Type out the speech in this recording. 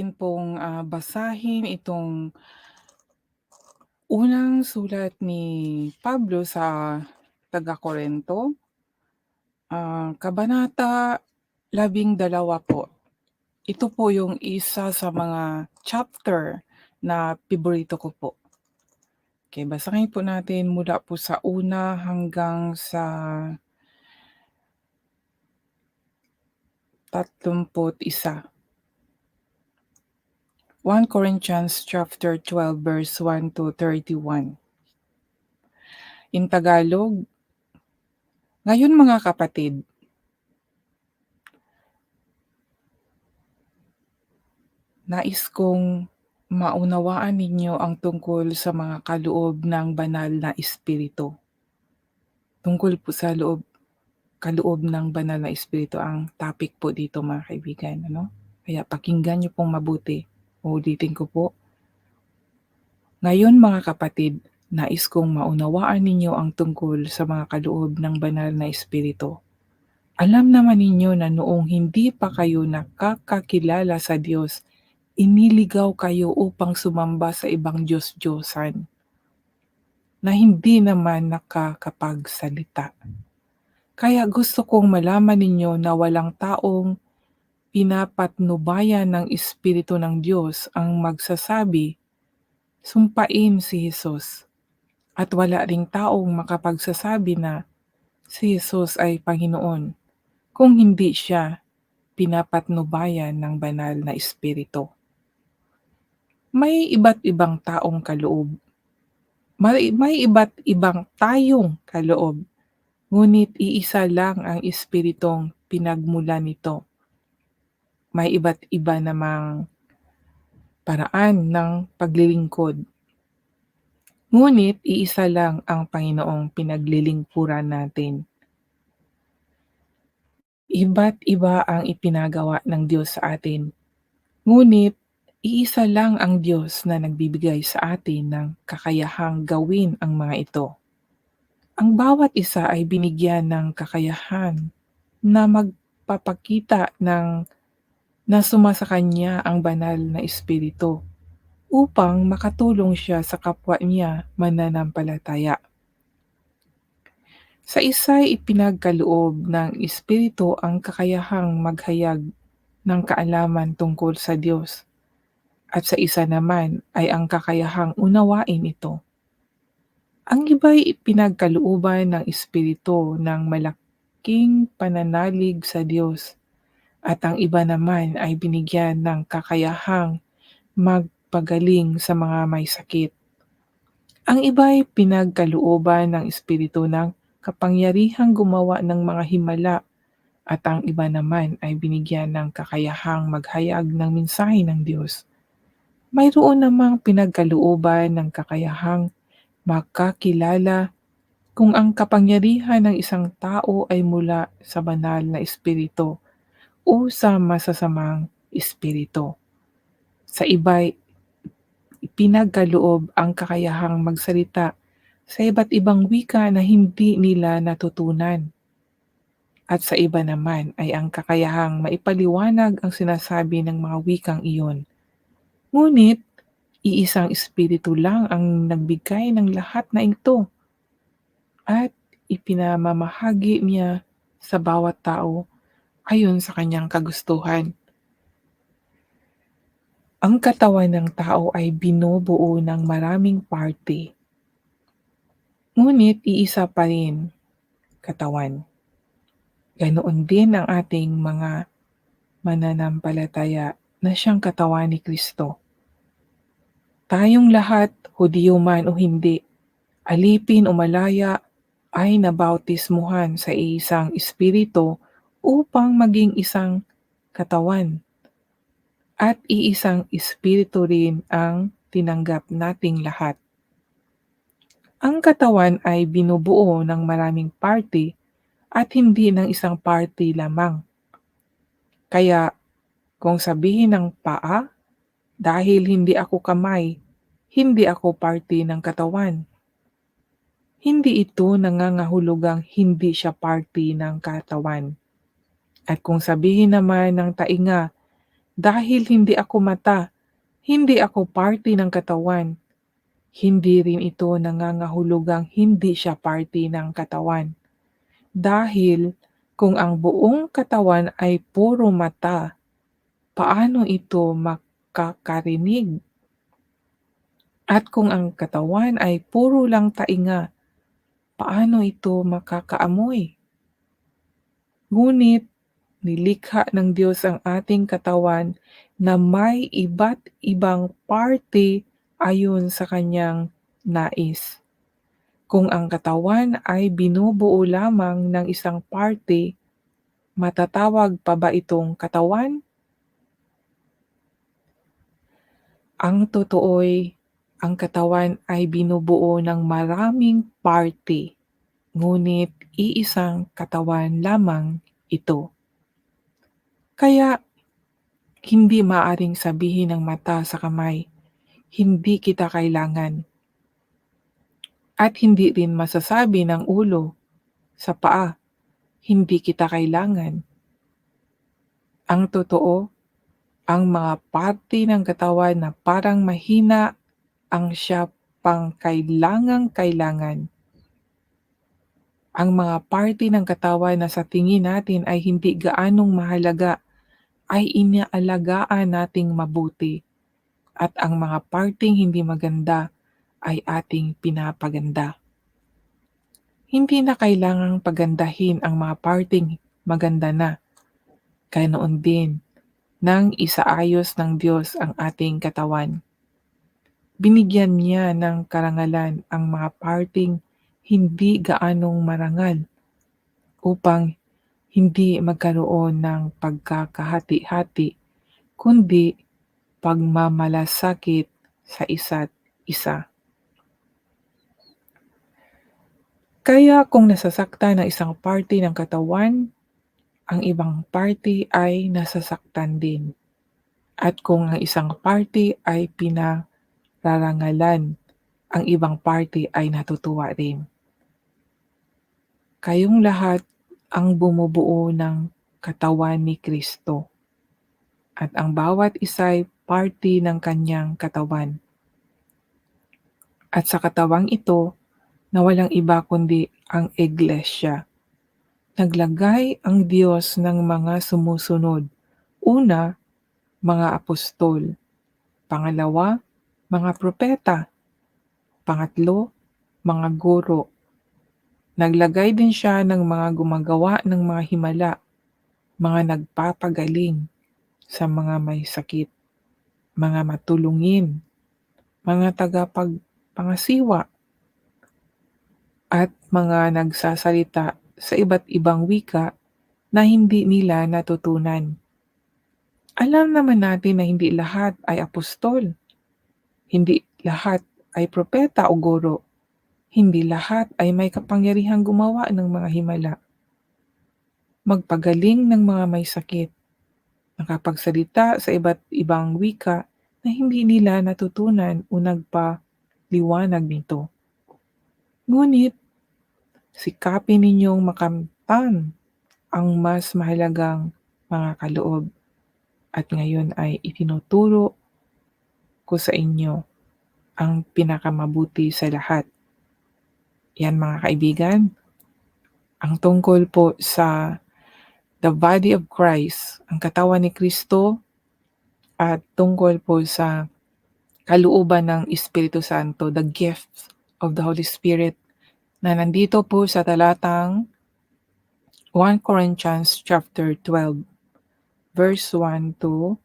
Atin pong, ah, basahin itong unang sulat ni Pablo sa taga-Korinto. Ah, kabanata 12 po. Ito po yung isa sa mga chapter na paborito ko po. Okey, basahin po natin mula po sa una hanggang sa 31. 1 Corinthians chapter 12 verse 1 to 31. In Tagalog. Ngayon mga kapatid nais kong maunawaan ninyo ang tungkol sa mga kaloob ng banal na espiritu. Tungkol po sa loob kaloob ng banal na espiritu ang topic po dito mga kaibigan, ano. Kaya pakinggan niyo pong mabuti. Uulitin ko po. Ngayon mga kapatid, nais kong maunawaan ninyo ang tungkol sa mga kaloob ng banal na espiritu. Alam naman ninyo na noong hindi pa kayo nakakakilala sa Diyos, iniligaw kayo upang sumamba sa ibang Diyos-Diyosan na hindi naman nakakapagsalita. Kaya gusto kong malaman ninyo na walang taong pinapatnubayan ng Espiritu ng Diyos ang magsasabi, sumpain si Jesus. At wala ring taong makapagsasabi na si Jesus ay Panginoon kung hindi siya pinapatnubayan ng banal na Espiritu. May iba't ibang taong kaloob. May, may iba't ibang tayong kaloob. Ngunit iisa lang ang espiritong pinagmula nito. May iba't iba namang paraan ng paglilingkod. Ngunit iisa lang ang Panginoong pinaglilingkuran natin. Iba't iba ang ipinagawa ng Diyos sa atin. Ngunit iisa lang ang Diyos na nagbibigay sa atin ng kakayahang gawin ang mga ito. Ang bawat isa ay binigyan ng kakayahan na magpapakita ng na sumasa kanya ang banal na espiritu upang makatulong siya sa kapwa niya mananampalataya. Sa isa'y ipinagkaloob ng espiritu ang kakayahang maghayag ng kaalaman tungkol sa Diyos at sa isa naman ay ang kakayahang unawain ito. Ang iba'y ipinagkalooban ng espiritu ng malaking pananalig sa Diyos at ang iba naman ay binigyan ng kakayahang magpagaling sa mga may sakit. Ang iba'y pinagkalooban ng espiritu ng kapangyarihang gumawa ng mga himala at ang iba naman ay binigyan ng kakayahang maghayag ng mensahe ng Diyos. Mayroon namang pinagkalooban ng kakayahang makakilala kung ang kapangyarihan ng isang tao ay mula sa banal na espiritu o sa masasamang espiritu. Sa iba'y ipinagkaloob ang kakayahang magsalita sa iba't ibang wika na hindi nila natutunan. At sa iba naman ay ang kakayahang maipaliwanag ang sinasabi ng mga wikang iyon. Ngunit, iisang espiritu lang ang nagbigay ng lahat na ito at ipinamamahagi niya sa bawat tao ayon sa kanyang kagustuhan. Ang katawan ng tao ay binubuo ng maraming parte. Ngunit iisa pa rin katawan. Ganoon din ang ating mga mananampalataya na siyang katawan ni Kristo. Tayong lahat, Hudiyo man o hindi, alipin o malaya, ay nabautismuhan sa isang espiritu upang maging isang katawan at iisang espiritu rin ang tinanggap nating lahat. Ang katawan ay binubuo ng maraming parte at hindi ng isang parte lamang. Kaya kung sabihin ng paa, dahil hindi ako kamay, hindi ako parte ng katawan. Hindi ito nangangahulugang hindi siya parte ng katawan. At kung sabihin naman ng tainga, Dahil hindi ako mata, hindi ako parte ng katawan. Hindi rin ito nangangahulugang hindi siya parte ng katawan. Dahil kung ang buong katawan ay puro mata, paano ito makakarinig? At kung ang katawan ay puro lang tainga, paano ito makakaamoy? Ngunit nilikha ng Diyos ang ating katawan na may iba't ibang parte ayon sa kanyang nais. Kung ang katawan ay binubuo lamang ng isang parte, matatawag pa ba itong katawan? Ang totoo'y ang katawan ay binubuo ng maraming parte, ngunit iisang katawan lamang ito. Kaya hindi maaring sabihin ng mata sa kamay, hindi kita kailangan. At hindi rin masasabi ng ulo sa paa, hindi kita kailangan. Ang totoo, ang mga parte ng katawan na parang mahina ang siya pang kailangang-kailangan. Ang mga parte ng katawan na sa tingin natin ay hindi gaanong mahalaga ay inaalagaan nating mabuti at ang mga parteng hindi maganda ay ating pinapaganda. Hindi na kailangang pagandahin ang mga parteng maganda na. Kaya noon din, nang isaayos ng Diyos ang ating katawan. Binigyan niya ng karangalan ang mga parteng hindi gaanong marangal upang hindi magkaroon ng pagkakahati-hati, kundi pagmamalasakit sa isa't isa. Kaya kung nasasaktan ng isang parte ng katawan, ang ibang parte ay nasasaktan din. At kung ang isang parte ay pinararangalan, ang ibang parte ay natutuwa rin. Kayong lahat ang bumubuo ng katawan ni Kristo. At ang bawat isa'y parte ng kanyang katawan. At sa katawang ito, na walang iba kundi ang iglesia. Naglagay ang Diyos ng mga sumusunod. Una, mga apostol. Pangalawa, mga propeta. Pangatlo, mga guro. Naglagay din siya ng mga gumagawa ng mga himala, mga nagpapagaling sa mga may sakit, mga matulungin, mga tagapagpangasiwa, at mga nagsasalita sa iba't ibang wika na hindi nila natutunan. Alam naman natin na hindi lahat ay apostol. Hindi lahat ay propeta o guro. Hindi lahat ay may kapangyarihang gumawa ng mga himala. Magpagaling ng mga may sakit. Nakapagsalita sa iba't ibang wika na hindi nila natutunan o nagpaliwanag nito. Ngunit, sikapin ninyong makamtan ang mas mahalagang mga kaloob at ngayon ay itinuturo ko sa inyo ang pinakamabuti sa lahat. Yan mga kaibigan, ang tungkol po sa the body of Christ, ang katawan ni Kristo at tungkol po sa kalooban ng Espiritu Santo, the gift of the Holy Spirit na nandito po sa talatang 1 Corinthians chapter 12 verse 1 to